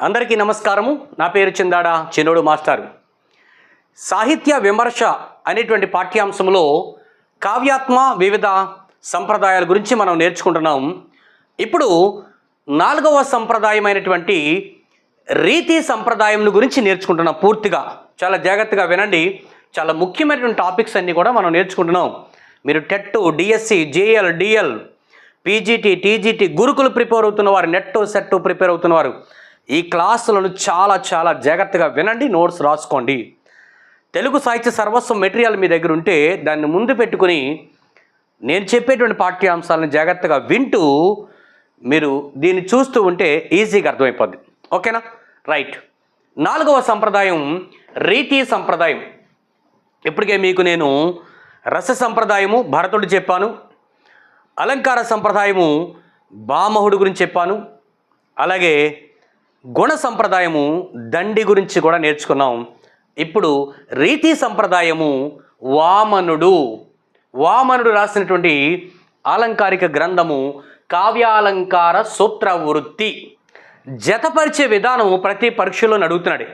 అందరికీ నమస్కారము. నా పేరు చిందాడ చిన్నోడు మాస్టర్. సాహిత్య విమర్శ అనేటువంటి పాఠ్యాంశంలో కావ్యాత్మ వివిధ సంప్రదాయాల గురించి మనం నేర్చుకుంటున్నాం. ఇప్పుడు నాలుగవ సంప్రదాయమైనటువంటి రీతి సంప్రదాయం గురించి నేర్చుకుంటున్నాం పూర్తిగా. చాలా జాగ్రత్తగా వినండి. చాలా ముఖ్యమైనటువంటి టాపిక్స్ అన్నీ కూడా మనం నేర్చుకుంటున్నాం. మీరు TET DSC JL DL PGT TGT గురుకులు prepare అవుతున్న వారు నెట్ సెట్ ప్రిపేర్ అవుతున్నవారు ఈ క్లాసులను చాలా చాలా జాగ్రత్తగా వినండి నోట్స్ రాసుకోండి. తెలుగు సాహిత్య సర్వస్వం మెటీరియల్ మీ దగ్గర ఉంటే దాన్ని ముందు పెట్టుకుని నేను చెప్పేటువంటి పాఠ్యాంశాలను జాగ్రత్తగా వింటూ మీరు దీన్ని చూస్తూ ఉంటే ఈజీగా అర్థమైపోద్ది. ఓకేనా? రైట్. నాలుగవ సంప్రదాయం రీతి సంప్రదాయం. ఇప్పటికే మీకు నేను రస సంప్రదాయము భరతుడు చెప్పాను. అలంకార సంప్రదాయము బామహుడు గురించి చెప్పాను. అలాగే గుణ సంప్రదాయము దండి గురించి కూడా నేర్చుకున్నాం. ఇప్పుడు రీతి సంప్రదాయము వామనుడు. వామనుడు రాసినటువంటి ఆలంకారిక గ్రంథము కావ్యాలంకార సూత్ర వృత్తి. జతపరిచే విధానం ప్రతి పరీక్షలో అడుగుతున్నాడు.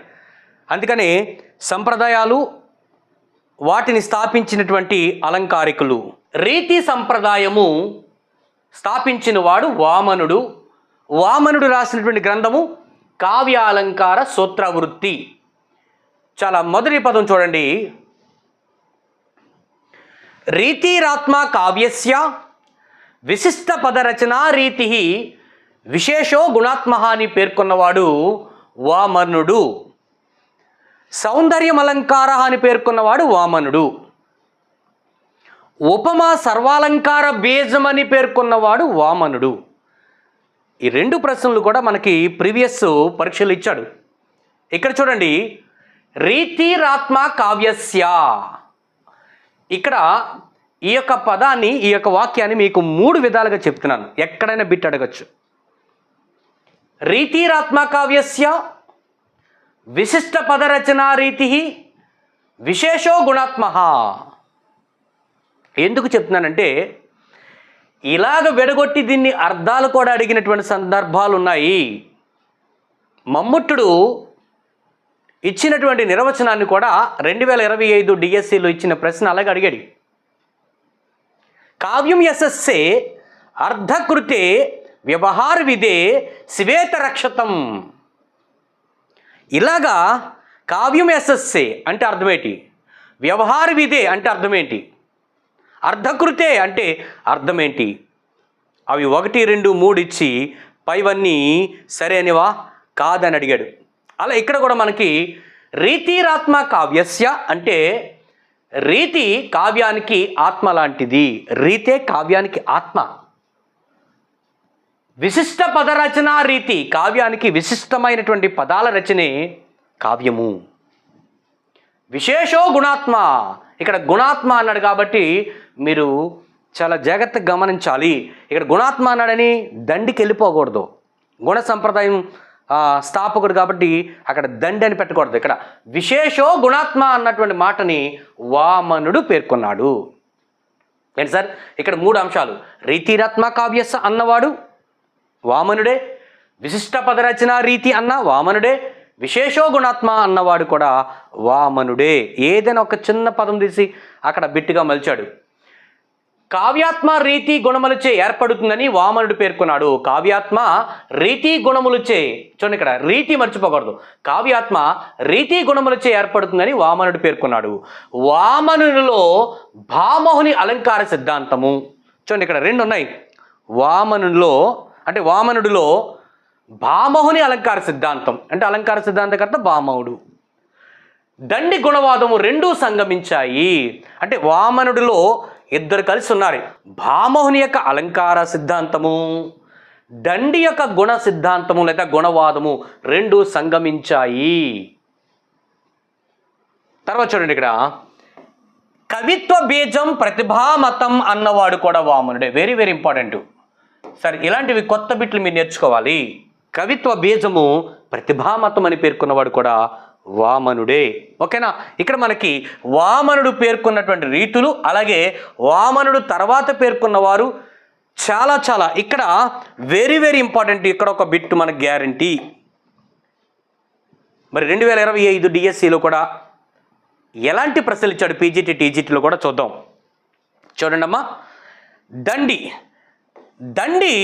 అందుకని సంప్రదాయాలు వాటిని స్థాపించినటువంటి అలంకారికులు. రీతి సంప్రదాయము స్థాపించిన వాడు వామనుడు. వామనుడు రాసినటువంటి గ్రంథము కావ్యాలంకార సూత్రవృత్తి. చాలా మొదటి పదం చూడండి. రీతిరాత్మ కావ్యస్య విశిష్ట పదరచనా రీతి విశేషో గుణాత్మ అని పేర్కొన్నవాడు వామనుడు. సౌందర్యం అలంకార అని పేర్కొన్నవాడు వామనుడు. ఉపమా సర్వాలంకార బీజం అని పేర్కొన్నవాడు వామనుడు. ఈ రెండు ప్రశ్నలు కూడా మనకి ప్రీవియస్ పరీక్షలు ఇచ్చాడు. ఇక్కడ చూడండి. రీతిరాత్మ కావ్యస్య. ఇక్కడ ఈ యొక్క పదాన్ని ఈ యొక్క వాక్యాన్ని మీకు మూడు విధాలుగా చెప్తున్నాను. ఎక్కడైనా బిట్ అడగచ్చు. రీతిరాత్మ కావ్యస్య విశిష్ట పదరచనా రీతి విశేషో గుణాత్మ ఎందుకు చెప్తున్నానంటే ఇలాగ విడగొట్టి దీన్ని అర్థాలు కూడా అడిగినటువంటి సందర్భాలు ఉన్నాయి మమ్ముట్టుడు ఇచ్చినటువంటి నిర్వచనాన్ని కూడా రెండు వేల ఇరవై ఐదు డిఎస్సిలో ఇచ్చిన ప్రశ్న అలాగే అడిగాడు. కావ్యం యశస్సే అర్ధకృతే వ్యవహార విదే శ్వేత రక్షతం. ఇలాగా కావ్యం యశస్సే అంటే అర్థమేంటి? వ్యవహార విదే అంటే అర్థమేంటి? అర్ధకృతే అంటే అర్థమేంటి? అవి ఒకటి రెండు మూడు ఇచ్చి పైవన్నీ సరైనవా కాదని అడిగాడు. అలా ఇక్కడ కూడా మనకి రీతిరాత్మ కావ్యస్య అంటే రీతి కావ్యానికి ఆత్మ లాంటిది. రీతే కావ్యానికి ఆత్మ. విశిష్ట పదరచన రీతి కావ్యానికి విశిష్టమైనటువంటి పదాల రచనే కావ్యము. విశేషో గుణాత్మ. ఇక్కడ గుణాత్మ అన్నాడు కాబట్టి మీరు చాలా జాగ్రత్తగా గమనించాలి. ఇక్కడ గుణాత్మ అన్నాడని దండికి వెళ్ళిపోకూడదు. గుణ సంప్రదాయం స్థాపకుడు కాబట్టి అక్కడ దండి అని పెట్టకూడదు. ఇక్కడ విశేషో గుణాత్మ అన్నటువంటి మాటని వామనుడు పేర్కొన్నాడు. ఏంటి సార్? ఇక్కడ మూడు అంశాలు. రీతిరాత్మ కావ్యస అన్నవాడు వామనుడే విశిష్ట పదరచన రీతి అన్న వామనుడే విశేషో గుణాత్మ అన్నవాడు కూడా వామనుడే. ఏదైనా ఒక చిన్న పదం తీసి అక్కడ బిట్టుగా మలిచాడు. కావ్యాత్మ రీతి గుణములచే ఏర్పడుతుందని వామనుడు పేర్కొన్నాడు. కావ్యాత్మ రీతి గుణములచే చూడండి ఇక్కడ రీతి మర్చిపోకూడదు. కావ్యాత్మ రీతి గుణములచే ఏర్పడుతుందని వామనుడు పేర్కొన్నాడు. వామనునిలో భామహుని అలంకార సిద్ధాంతము. చూడండి ఇక్కడ రెండు ఉన్నాయి. వామనులో అంటే వామనుడిలో భామహుని అలంకార సిద్ధాంతం. అంటే అలంకార సిద్ధాంతకర్త భామహుడు దండి గుణవాదము రెండూ సంగమించాయి. అంటే వామనుడిలో ఇద్దరు కలిసి ఉన్నారు. భామోహుని యొక్క అలంకార సిద్ధాంతము దండి యొక్క గుణ సిద్ధాంతము లేదా గుణవాదము రెండు సంగమించాయి. తర్వాత చూడండి ఇక్కడ. కవిత్వ బీజం ప్రతిభామతం అన్నవాడు కూడా వామనుడే. వెరీ వెరీ ఇంపార్టెంట్ సరే ఇలాంటివి కొత్త బిట్లు మీరు నేర్చుకోవాలి. కవిత్వ బీజము ప్రతిభామతం అని పేర్కొన్నవాడు కూడా వామనుడే. ఓకేనా? ఇక్కడ మనకి వామనుడు పేర్కొన్నటువంటి రీతులు అలాగే వామనుడు తర్వాత పేర్కొన్నవారు చాలా చాలా. ఇక్కడ వెరీ వెరీ ఇంపార్టెంట్ ఇక్కడ ఒక బిట్ మనకు గ్యారంటీ మరి రెండు వేల ఇరవై ఐదు డిఎస్సిలో కూడా ఎలాంటి ప్రశ్నలు ఇచ్చాడు పీజీటీ టీజీటీలో కూడా చూద్దాం. చూడండి అమ్మా దండి. దండి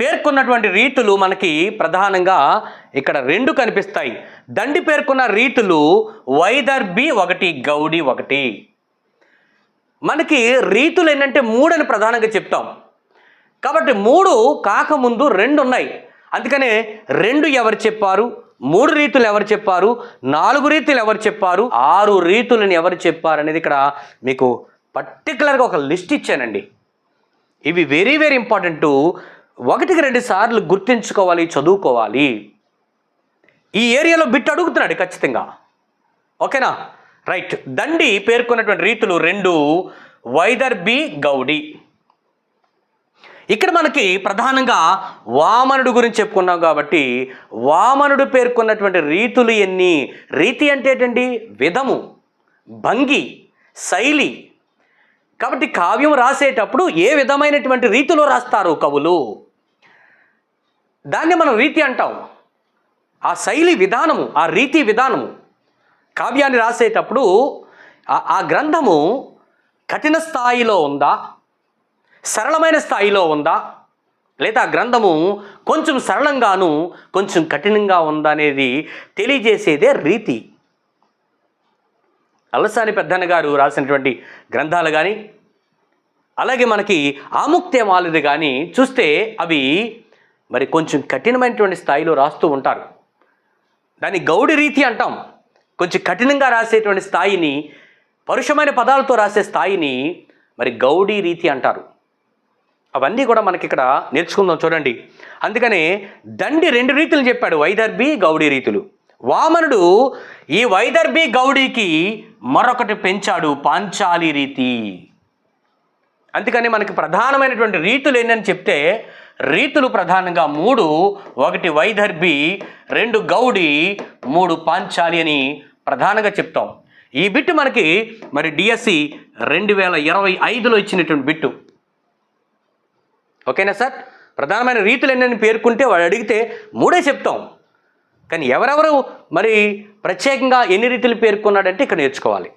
పేర్కొన్నటువంటి రీతులు మనకి ప్రధానంగా ఇక్కడ రెండు కనిపిస్తాయి. దండి పేర్కొన్న రీతులు వైదర్భి ఒకటి గౌడి ఒకటి. మనకి రీతులు ఏంటంటే మూడని ప్రధానంగా చెప్తాం. కాబట్టి మూడు కాకముందు రెండు ఉన్నాయి. అందుకనే రెండు ఎవరు చెప్పారు? మూడు రీతులు ఎవరు చెప్పారు? నాలుగు రీతులు ఎవరు చెప్పారు? ఆరు రీతులను ఎవరు చెప్పారు అనేది ఇక్కడ మీకు పర్టికులర్గా ఒక లిస్ట్ ఇచ్చానండి. ఇవి వెరీ వెరీ ఇంపార్టెంట్ ఒకటికి రెండు సార్లు గుర్తించుకోవాలి చదువుకోవాలి. ఈ ఏరియాలో బిట్ అడుగుతున్నాడు ఖచ్చితంగా. ఓకేనా? రైట్. దండి పేర్కొన్నటువంటి రీతులు రెండు వైదర్భి గౌడి. ఇక్కడ మనకి ప్రధానంగా వామనుడు గురించి చెప్పుకున్నాం కాబట్టి వామనుడు పేర్కొన్నటువంటి రీతులు ఎన్ని? రీతి అంటే ఏంటండి? విధము భంగి శైలి కాబట్టి కావ్యం రాసేటప్పుడు ఏ విధమైనటువంటి రీతిలో రాస్తారు కవులు? దాన్ని మనం రీతి అంటాం. ఆ శైలి విధానము ఆ రీతి విధానము కావ్యాన్ని రాసేటప్పుడు ఆ- గ్రంథము కఠిన స్థాయిలో ఉందా? సరళమైన స్థాయిలో ఉందా? లేదా గ్రంథము కొంచెం సరళంగాను కొంచెం కఠినంగా ఉందా అనేది తెలియజేసేదే రీతి. అలసాని పెద్దన్న గారు రాసినటువంటి గ్రంథాలు కానీ అలాగే మనకి ఆముక్త్యమాలది కానీ చూస్తే అవి మరి కొంచెం కఠినమైనటువంటి స్థాయిలో రాస్తూ ఉంటారు. దాన్ని గౌడి రీతి అంటాం. కొంచెం కఠినంగా రాసేటువంటి స్థాయిని పరుషమైన పదాలతో రాసే స్థాయిని మరి గౌడీ రీతి అంటారు. అవన్నీ కూడా మనకి ఇక్కడ నేర్చుకుందాం చూడండి. అందుకనే దండి రెండు రీతులు చెప్పాడు వైదర్భి గౌడీ రీతులు. వామనుడు ఈ వైదర్భి గౌడీకి మరొకటి పెంచాడు పాంచాలి రీతి. అందుకని మనకి ప్రధానమైనటువంటి రీతులు ఏంటని చెప్తే రీతులు ప్రధానంగా మూడు. ఒకటి వైదర్భి రెండు గౌడి మూడు పాంచాలి అని ప్రధానంగా చెప్తాం. ఈ బిట్టు మనకి మరి డిఎస్సి రెండు వేల ఇరవై ఐదులో ఇచ్చినటువంటి బిట్టు. ఓకేనా సార్? ప్రధానమైన రీతులు ఎన్నని పేర్కొంటే వాడు అడిగితే మూడే చెప్తాం. కానీ ఎవరెవరు మరి ప్రత్యేకంగా ఎన్ని రీతులు పేర్కొన్నాడంటే ఇక్కడ నేర్చుకోవాలి.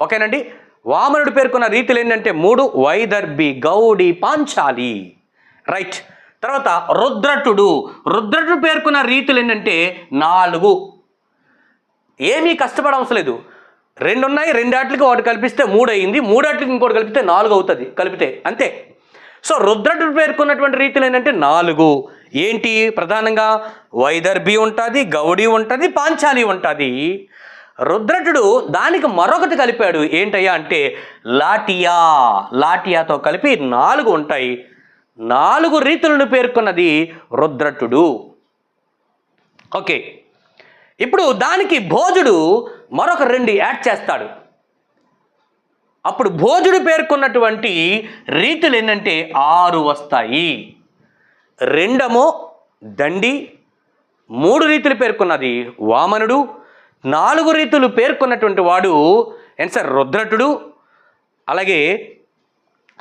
ఓకేనండి? వామనుడు పేర్కొన్న రీతులు ఏంటంటే మూడు వైదర్భి గౌడి పాంచాలి. రైట్ తర్వాత రుద్రటుడు. రుద్రటుడు పేర్కొన్న రీతులు ఏంటంటే నాలుగు. ఏమీ కష్టపడ అవసరం లేదు. రెండు ఉన్నాయి రెండాట్లకి ఒకటి కలిపిస్తే మూడు అయింది మూడాట్లకి ఇంకోటి కలిపితే నాలుగు అవుతుంది కలిపితే అంతే. సో రుద్రటుడు పేర్కొన్నటువంటి రీతులు ఏంటంటే నాలుగు. ఏంటి? ప్రధానంగా వైదర్భి ఉంటుంది గౌడి ఉంటుంది పాంచాలి ఉంటుంది. రుద్రటుడు దానికి మరొకటి కలిపాడు. ఏంటయ్యా అంటే లాటియా. లాటియాతో కలిపి నాలుగు ఉంటాయి. నాలుగు రీతులను పేర్కొన్నది రుద్రటుడు. ఓకే. ఇప్పుడు దానికి భోజుడు మరొక రెండు యాడ్ చేస్తాడు. అప్పుడు భోజుడు పేర్కొన్నటువంటి రీతులు ఏంటంటే ఆరు వస్తాయి. రెండమో దండి. మూడు రీతులు పేర్కొన్నది వామనుడు నాలుగు రీతులు పేర్కొన్నటువంటి వాడు ఏంటి సార్? రుద్రటుడు అలాగే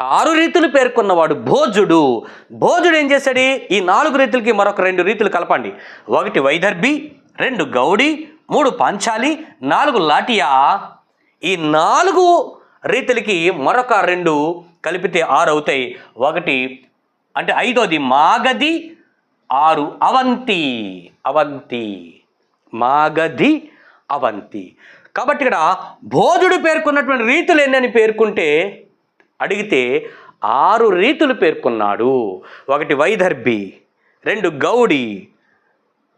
ఆరు రీతులు పేర్కొన్నవాడు భోజుడు. భోజుడు ఏం చేశాడు? ఈ నాలుగు రీతులకి మరొక రెండు రీతులు కలపండి. ఒకటి వైదర్భి రెండు గౌడి మూడు పాంచాలి నాలుగు లాటియా. ఈ నాలుగు రీతులకి మరొక రెండు కలిపితే ఆరు అవుతాయి. ఒకటి అంటే ఐదోది మాగది ఆరు అవంతి. అవంతి. మాగధి అవంతి. కాబట్టి ఇక్కడ భోజుడు పేర్కొన్నటువంటి రీతులు ఎన్నని పేర్కొంటే అడిగితే ఆరు రీతులు పేర్కొన్నాడు. ఒకటి వైదర్భి రెండు గౌడి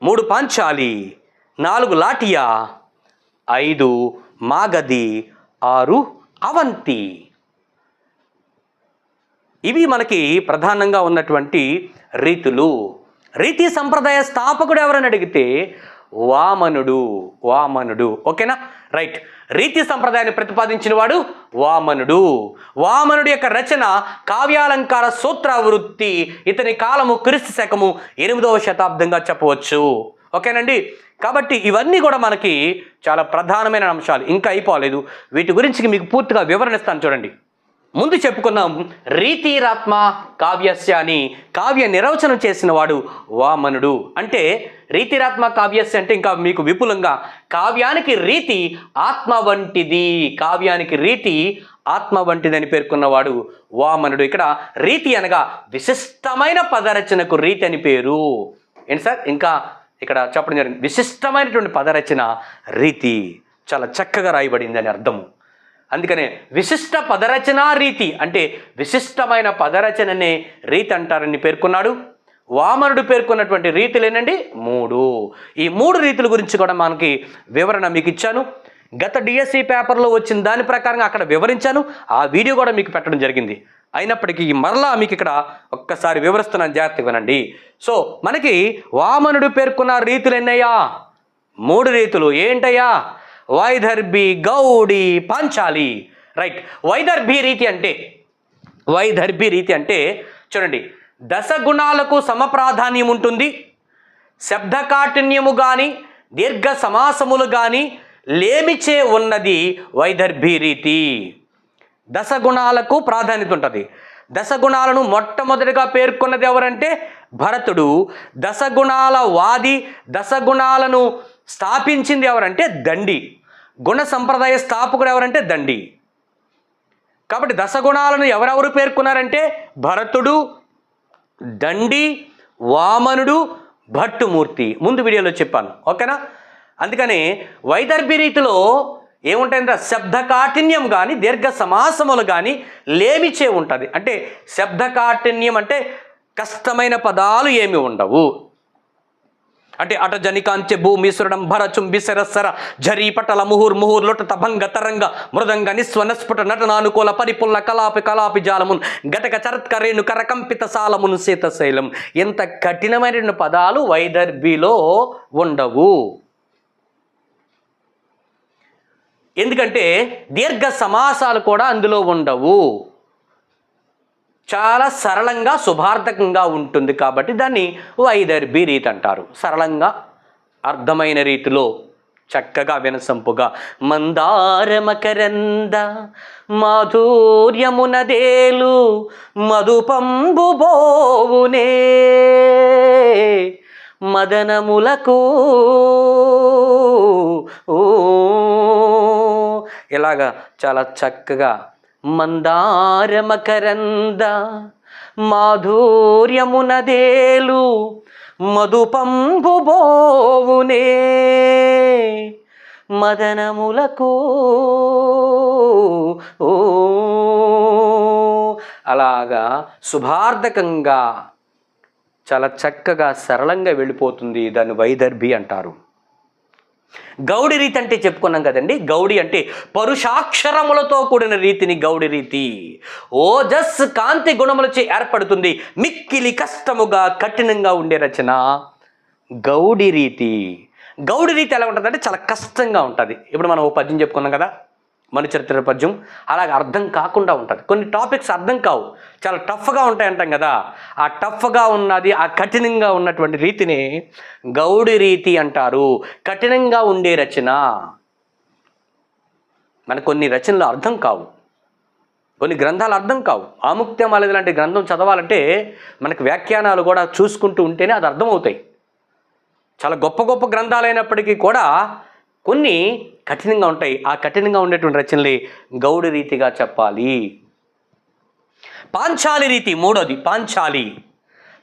మూడు పాంచాలి నాలుగు లాటియా ఐదు మాగది ఆరు అవంతి. ఇవి మనకి ప్రధానంగా ఉన్నటువంటి రీతులు. రీతి సంప్రదాయ స్థాపకుడు ఎవరని అడిగితే వామనుడు వామనుడు. ఓకేనా? రైట్. రీతి సంప్రదాయాన్ని ప్రతిపాదించిన వాడు వామనుడు. వామనుడి యొక్క రచన కావ్యాలంకార సూత్రావృత్తి. ఇతని కాలము క్రీస్తు శకము ఎనిమిదవ శతాబ్దంగా చెప్పవచ్చు. ఓకేనండి? కాబట్టి ఇవన్నీ కూడా మనకి చాలా ప్రధానమైన అంశాలు. ఇంకా అయిపోలేదు. వీటి గురించి మీకు పూర్తిగా వివరణ ఇస్తాను చూడండి. ముందు చెప్పుకున్నాం రీతిరాత్మ కావ్యస్య అని కావ్య నిర్వచనం చేసిన వాడు వామనుడు. అంటే రీతిరాత్మ కావ్యస్య అంటే ఇంకా మీకు విపులంగా కావ్యానికి రీతి ఆత్మ వంటిది. కావ్యానికి రీతి ఆత్మ వంటిదని పేర్కొన్నవాడు వామనుడు. ఇక్కడ రీతి అనగా విశిష్టమైన పదరచనకు రీతి అని పేరు. ఏంటి సార్? ఇంకా ఇక్కడ చెప్పడం జరిగింది. విశిష్టమైనటువంటి పదరచన రీతి. చాలా చక్కగా రాయబడింది అని అర్థము. అందుకనే విశిష్ట పదరచనా రీతి అంటే విశిష్టమైన పదరచననే రీతి అంటారని పేర్కొన్నాడు. వామనుడు పేర్కొన్నటువంటి రీతులు ఏనండి మూడు. ఈ మూడు రీతుల గురించి కూడా మనకి వివరణ మీకు ఇచ్చాను. గత డిఎస్సి పేపర్లో వచ్చిన దాని ప్రకారంగా అక్కడ వివరించాను. ఆ వీడియో కూడా మీకు పెట్టడం జరిగింది. అయినప్పటికీ మరలా మీకు ఇక్కడ ఒక్కసారి వివరిస్తున్నాను జాగ్రత్తగా వినండి. సో మనకి వామనుడు పేర్కొన్న రీతులు ఎన్నయ్యా? మూడు రీతులు. ఏంటయ్యా? వైదర్భి గౌడి పాంచాలి. రైట్ వైదర్భి రీతి అంటే వైదర్భి రీతి అంటే చూడండి దశగుణాలకు సమప్రాధాన్యం ఉంటుంది శబ్దకాఠిన్యము కానీ దీర్ఘ సమాసములు కానీ లేమిచే ఉన్నది వైదర్భి రీతి. దశగుణాలకు ప్రాధాన్యత ఉంటుంది. దశగుణాలను మొట్టమొదటిగా పేర్కొన్నది ఎవరంటే భరతుడు. దశగుణాల వాది దశగుణాలను స్థాపించింది ఎవరంటే దండి. గుణ సంప్రదాయ స్థాపకుడు ఎవరంటే దండి. కాబట్టి దశగుణాలను ఎవరెవరు పేర్కొన్నారంటే భరతుడు దండి వామనుడు భట్టుమూర్తి. ముందు వీడియోలో చెప్పాను. ఓకేనా? అందుకని వైదర్భి రీతిలో ఏముంటాయంటే శబ్ద కాఠిన్యం కానీ దీర్ఘ సమాసములు కానీ లేమిచే ఉంటుంది. అంటే శబ్ద కాఠిన్యం అంటే కష్టమైన పదాలు ఏమి ఉండవు. అంటే అటజనికాంచె జనికాంచె భరచుంబి భరచుం బిసరస్సర జరీ ముహుర్ ముహుర్ లొట తభంగ తరంగ మృదంగ నిస్వనస్ఫుట నటనానుకూల పరిపుల్ల కలాపి కలాపి జాలమున్ గటక చరత్కరేణు కరకంపిత సాలమును శీతశైలం ఎంత కఠినమైన పదాలు వైదర్భిలో ఉండవు. ఎందుకంటే దీర్ఘ సమాసాలు కూడా అందులో ఉండవు. చాలా సరళంగా శుభార్థకంగా ఉంటుంది కాబట్టి దాన్ని వైదర్భి రీతి అంటారు. సరళంగా అర్థమైన రీతిలో చక్కగా వినసంపుగా మందార మకరంద మాధుర్యమునదేలు మధుపంబు బోవునే మదనములకు ఓ ఇలాగా చాలా చక్కగా మందార మకరంద మాధుర్యమునదేలు మధుపంబు బోవునే మదనములకు ఓ అలాగా శుభార్థకంగా చాలా చక్కగా సరళంగా వెళ్ళిపోతుంది దాన్ని వైదర్భి అంటారు. గౌడి రీతి అంటే చెప్పుకున్నాం కదండి. గౌడి అంటే పరుషాక్షరములతో కూడిన రీతిని గౌడి రీతి. ఓజస్ కాంతి గుణములచే ఏర్పడుతుంది. మిక్కిలి కష్టముగా కఠినంగా ఉండే రచన గౌడి రీతి. గౌడి రీతి ఎలా ఉంటుంది అంటే చాలా కష్టంగా ఉంటుంది. ఇప్పుడు మనం ఓ పద్యం చెప్పుకున్నాం కదా మన చరిత్ర పద్యం అలాగే అర్థం కాకుండా ఉంటుంది. కొన్ని టాపిక్స్ అర్థం కావు. చాలా టఫ్గా ఉంటాయి అంటాం కదా. ఆ టఫ్గా ఉన్నది ఆ కఠినంగా ఉన్నటువంటి రీతిని గౌడి రీతి అంటారు. కఠినంగా ఉండే రచన. మన కొన్ని రచనలు అర్థం కావు. కొన్ని గ్రంథాలు అర్థం కావు. ఆముక్త్యమాలది లాంటి గ్రంథం చదవాలంటే మనకు వ్యాఖ్యానాలు కూడా చూసుకుంటూ ఉంటేనే అది అర్థమవుతాయి. చాలా గొప్ప గొప్ప గ్రంథాలైనప్పటికీ కూడా కొన్ని కఠినంగా ఉంటాయి. ఆ కఠినంగా ఉండేటువంటి రచనలే గౌడి రీతిగా చెప్పాలి. పాంచాలి రీతి మూడోది పాంచాలి.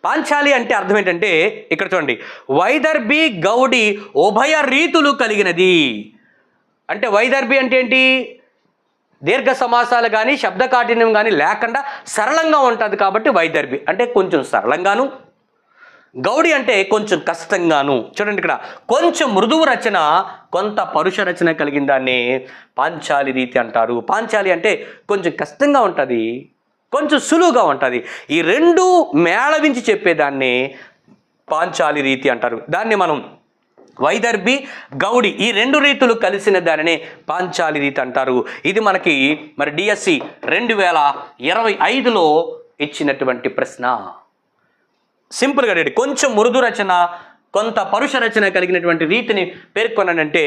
పాంచాలి అంటే అర్థం ఏంటంటే ఇక్కడ చూడండి వైదర్భి గౌడి ఉభయ రీతులు కలిగినది. అంటే వైదర్భి అంటే ఏంటి? దీర్ఘ సమాసాలు కానీ శబ్ద కాఠిన్యం కానీ లేకుండా సరళంగా ఉంటుంది కాబట్టి వైదర్భి. అంటే కొంచెం సరళంగాను గౌడి అంటే కొంచెం కష్టంగాను. చూడండి ఇక్కడ కొంచెం మృదువు రచన కొంత పరుష రచన కలిగిన దాన్ని పాంచాలి రీతి అంటారు. పాంచాలి అంటే కొంచెం కష్టంగా ఉంటుంది కొంచెం సులువుగా ఉంటుంది. ఈ రెండు మేళవించి చెప్పేదాన్ని పాంచాలి రీతి అంటారు. దాన్ని మనం వైదర్భి గౌడి ఈ రెండు రీతులు కలిసిన దానినే పాంచాలి రీతి అంటారు. ఇది మనకి మరి డిఎస్సి రెండు వేల ఇరవై ఐదులో ఇచ్చినటువంటి ప్రశ్న. సింపుల్గా రెడీ. కొంచెం మృదు రచన కొంత పరుష రచన కలిగినటువంటి రీతిని పేర్కొన్నానంటే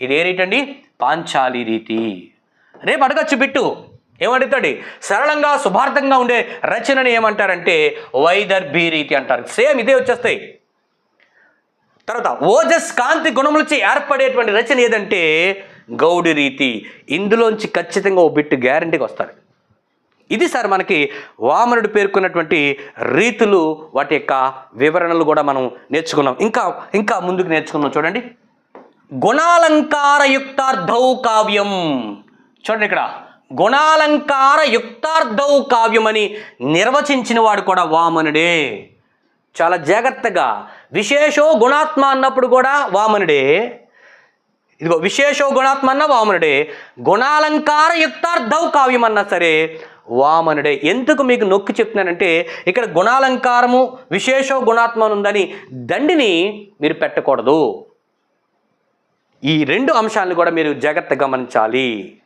ఇది ఏ రీతి అండి పాంచాలి రీతి. రేపు అడగచ్చు బిట్టు. ఏమడుగుతాడు సరళంగా శుభార్థంగా ఉండే రచనని ఏమంటారంటే వైదర్భి రీతి అంటారు. సేమ్ ఇదే వచ్చేస్తాయి. తర్వాత ఓజస్ కాంతి గుణములచి ఏర్పడేటువంటి రచన ఏదంటే గౌడి రీతి. ఇందులోంచి ఖచ్చితంగా ఓ బిట్టు గ్యారంటీకి వస్తారు. ఇది సార్ మనకి వామనుడు పేర్కొన్నటువంటి రీతులు వాటి యొక్క వివరణలు కూడా మనం నేర్చుకున్నాం. ఇంకా ఇంకా ముందుకు నేర్చుకున్నాం చూడండి. గుణాలంకార యుక్తార్థౌ కావ్యం. చూడండి ఇక్కడ. గుణాలంకార యుక్తార్థౌ కావ్యం అని నిర్వచించిన వాడు కూడా వామనుడే. చాలా జాగ్రత్తగా. విశేషో గుణాత్మ అన్నప్పుడు కూడా వామనుడే. ఇదిగో విశేషో గుణాత్మ అన్న వామనుడే. గుణాలంకార యుక్తార్థౌ కావ్యం అన్నా సరే వామనుడే. ఎందుకు మీకు నొక్కి చెప్తున్నానంటే ఇక్కడ గుణాలంకారము విశేష గుణాత్మను ఉందని దండిని మీరు పెట్టకూడదు. ఈ రెండు అంశాలను కూడా మీరు జాగ్రత్తగా గమనించాలి.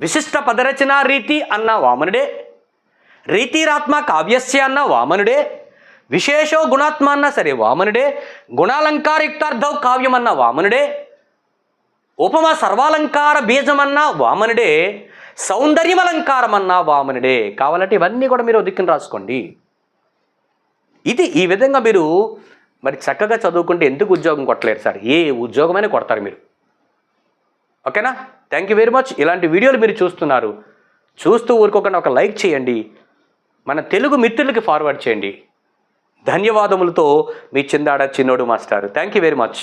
విశిష్ట పదరచన రీతి అన్న వామనుడే. రీతిరాత్మ కావ్యస్య అన్న వామనుడే. విశేషో గుణాత్మ అన్నా సరే వామనుడే. గుణాలంకారయుక్తార్థౌ కావ్యం అన్న వామనుడే. ఉపమ సర్వాలంకార బీజమన్న వామనుడే. సౌందర్యమలంకారమన్నా వామనుడే కావాలంటే ఇవన్నీ కూడా మీరు దిక్కున రాసుకోండి. ఇది ఈ విధంగా మీరు మరి చక్కగా చదువుకుంటే ఎందుకు ఉద్యోగం కొట్టలేరు సార్? ఏ ఉద్యోగమైనా కొడతారు మీరు. ఓకేనా? థ్యాంక్ యూ వెరీ మచ్ ఇలాంటి వీడియోలు మీరు చూస్తున్నారు. చూస్తూ ఊరుకోకుండా ఒక లైక్ చేయండి. మన తెలుగు మిత్రులకి ఫార్వర్డ్ చేయండి. ధన్యవాదములతో మీ చిందాడ చిన్నోడు మాస్టారు. Thank you very much